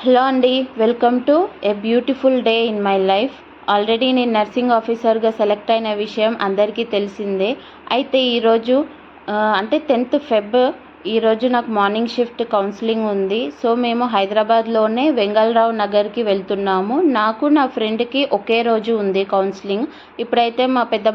Hello అండి welcome to a beautiful day in my life. Already నేను nursing ఆఫీసర్గా select అయిన విషయం అందరికీ తెలిసిందే. అయితే ఈరోజు అంటే టెన్త్ ఫెబ్ ఈరోజు నాకు మార్నింగ్ షిఫ్ట్ కౌన్సిలింగ్ ఉంది. సో మేము హైదరాబాద్లోనే వెంగళరావు నగర్కి వెళ్తున్నాము. నాకు నా ఫ్రెండ్కి ఒకే రోజు ఉంది కౌన్సిలింగ్. ఇప్పుడైతే మా పెద్ద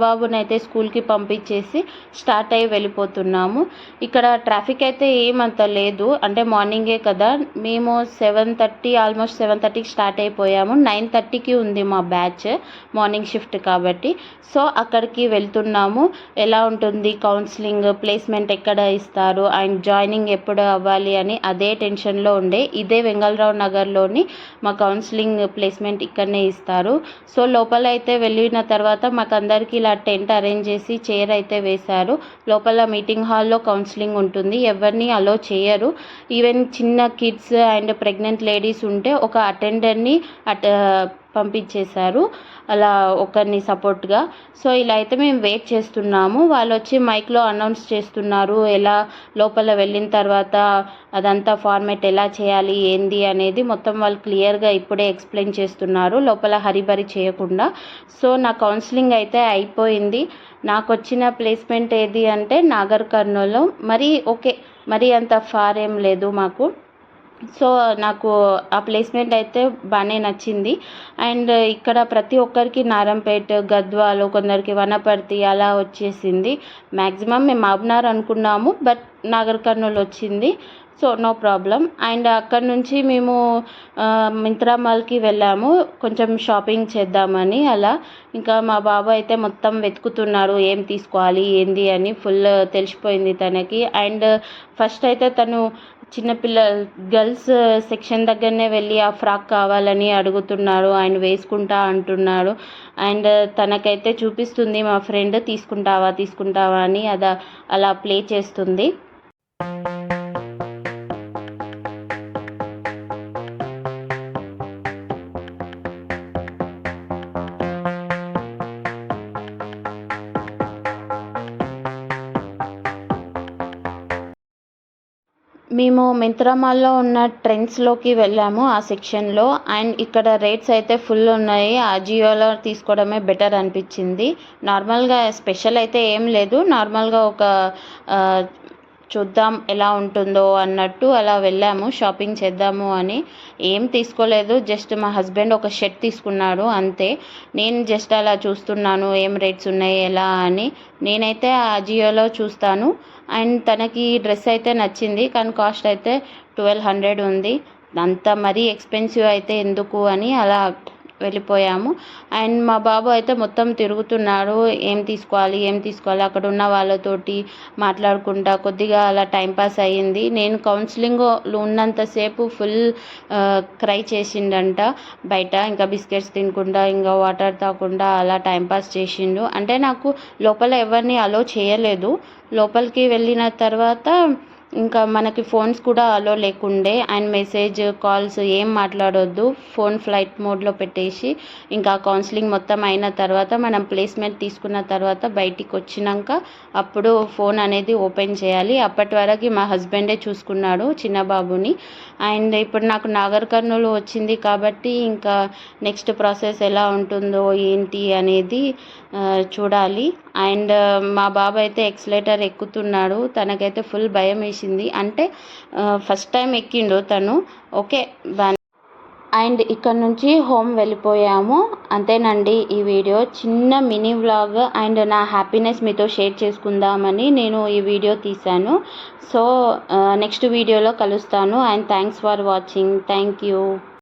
స్కూల్కి పంపించేసి స్టార్ట్ అయ్యి వెళ్ళిపోతున్నాము. ఇక్కడ ట్రాఫిక్ అయితే ఏమంత లేదు. అంటే మార్నింగే కదా. మేము సెవెన్ థర్టీ ఆల్మోస్ట్ సెవెన్ థర్టీకి స్టార్ట్ అయిపోయాము. నైన్ థర్టీకి ఉంది మా బ్యాచ్ మార్నింగ్ షిఫ్ట్ కాబట్టి. సో అక్కడికి వెళ్తున్నాము. ఎలా ఉంటుంది కౌన్సిలింగ్ ప్లేస్మెంట్ ఎక్కడ ఇస్తారు? అండ్ జాయినింగ్ ఎప్పుడు అవ్వాలి అని అదే టెన్షన్లో ఉండే ఇదే వెంగళరావు నగర్లోని మా కౌన్సిలింగ్ ప్లేస్మెంట్ ఇక్కడనే ఇస్తారు. సో లోపల అయితే వెళ్ళిన తర్వాత మాకు అందరికీ ఇలా టెంట్ అరేంజ్ చేసి చైర్ అయితే వేశారు. లోపల మీటింగ్ హాల్లో కౌన్సిలింగ్ ఉంటుంది. ఎవరిని అలో చేయరు. ఈవెన్ చిన్న కిడ్స్ అండ్ ప్రెగ్నెంట్ లేడీస్ ఉంటే ఒక అటెండర్ని అట పంపించేశారు. అలా ఒకరిని సపోర్ట్గా. సో ఇలా అయితే మేము వెయిట్ చేస్తున్నాము. వాళ్ళు వచ్చి మైక్లో అనౌన్స్ చేస్తున్నారు. ఎలా లోపల వెళ్ళిన తర్వాత అదంతా ఫార్మేట్ ఎలా చేయాలి ఏంది అనేది మొత్తం వాళ్ళు క్లియర్గా ఇప్పుడే ఎక్స్ప్లెయిన్ చేస్తున్నారు. లోపల హరిబరి చేయకుండా. సో నా కౌన్సిలింగ్ అయితే అయిపోయింది. నాకు వచ్చిన ప్లేస్మెంట్ ఏది అంటే నాగర్ కర్నూలు. మరి ఓకే. మరి అంత ఫార్ ఏం లేదు మాకు. సో నాకు ఆ ప్లేస్మెంట్ అయితే బాగానే నచ్చింది. అండ్ ఇక్కడ ప్రతి ఒక్కరికి నారంపేట్ గద్వాలు కొందరికి వనపర్తి అలా వచ్చేసింది. మ్యాక్సిమం మేము మబ్నార్ అనుకున్నాము బట్ నాగర్ కర్నూలు వచ్చింది. సో నో ప్రాబ్లం అండ్ అక్కడ నుంచి మేము మింత్రా మాల్కి వెళ్ళాము. కొంచెం షాపింగ్ చేద్దామని అలా. ఇంకా మా బాబు అయితే మొత్తం వెతుకుతున్నాడు ఏం తీసుకోవాలి ఏంది అని ఫుల్ తెలిసిపోయింది తనకి. అండ్ ఫస్ట్ అయితే తను చిన్నపిల్ల గర్ల్స్ సెక్షన్ దగ్గరనే వెళ్ళి ఆ ఫ్రాక్ కావాలని అడుగుతున్నాడు అండ్ వేసుకుంటా అంటున్నాడు. అండ్ తనకైతే చూపిస్తుంది మా ఫ్రెండ్ తీసుకుంటావా తీసుకుంటావా అని అదా అలా ప్లే చేస్తుంది. మేము మింత్రా మాల్లో ఉన్న ట్రెండ్స్లోకి వెళ్ళాము ఆ సెక్షన్లో. అండ్ ఇక్కడ రేట్స్ అయితే ఫుల్ ఉన్నాయి. అజియోలో తీసుకోవడమే బెటర్ అనిపించింది. నార్మల్గా స్పెషల్ అయితే ఏం లేదు. నార్మల్గా ఒక చూద్దాం ఎలా ఉంటుందో అన్నట్టు అలా వెళ్ళాము. షాపింగ్ చేద్దాము అని ఏం తీసుకోలేదు. జస్ట్ మా హస్బెండ్ ఒక షర్ట్ తీసుకున్నాడు అంతే. నేను జస్ట్ అలా చూస్తున్నాను ఏం రేట్స్ ఉన్నాయి ఎలా అని. నేనైతే అజియోలో చూస్తాను. అండ్ తనకి డ్రెస్ అయితే నచ్చింది కానీ కాస్ట్ అయితే ట్వెల్వ్ హండ్రెడ్ ఉంది. అంత మరీ ఎక్స్పెన్సివ్ అయితే ఎందుకు అని అలా వెళ్ళిపోయాము. అండ్ మా బాబు అయితే మొత్తం తిరుగుతున్నాడు. ఏం తీసుకోవాలి ఏం తీసుకోవాలి అక్కడ ఉన్న వాళ్ళతోటి మాట్లాడుకుంటా. కొద్దిగా అలా టైంపాస్ అయ్యింది. నేను కౌన్సిలింగ్ ఉన్నంతసేపు ఫుల్ క్రై చేసిండంట. బయట ఇంకా బిస్కెట్స్ తినకుండా ఇంకా వాటర్ తాగకుండా అలా టైంపాస్ చేసిండు. అంటే నాకు లోపల ఎవరిని అలో చేయలేదు. లోపలికి వెళ్ళిన తర్వాత ఇంకా మనకి ఫోన్స్ కూడా అలో లేకుండే. అండ్ మెసేజ్ కాల్స్ ఏం మాట్లాడొద్దు. ఫోన్ ఫ్లైట్ మోడ్లో పెట్టేసి ఇంకా కౌన్సిలింగ్ మొత్తం అయిన తర్వాత మనం ప్లేస్మెంట్ తీసుకున్న తర్వాత బయటికి వచ్చినాక అప్పుడు ఫోన్ అనేది ఓపెన్ చేయాలి. అప్పటి వరకు మా హస్బెండే చూసుకున్నాడు చిన్న బాబుని. అండ్ ఇప్పుడు నాకు నాగర్ కర్నూలు వచ్చింది కాబట్టి ఇంకా నెక్స్ట్ ప్రాసెస్ ఎలా ఉంటుందో ఏంటి అనేది చూడాలి. అండ్ మా బాబు అయితే ఎక్స్లేటర్ ఎక్కుతున్నాడు. తనకైతే ఫుల్ భయం వేసింది అంటే ఫస్ట్ టైం ఎక్కిండు తను. ఓకే బాగా అండ్ ఇక్కడ నుంచి హోమ్ వెళ్ళిపోయాము. అంతేనండి ఈ వీడియో. చిన్న మినీ వ్లాగ్ అండ్ నా హ్యాపీనెస్ మీతో షేర్ చేసుకుందామని నేను ఈ వీడియో తీశాను. సో నెక్స్ట్ వీడియోలో కలుస్తాను. And thanks for watching. Thank you.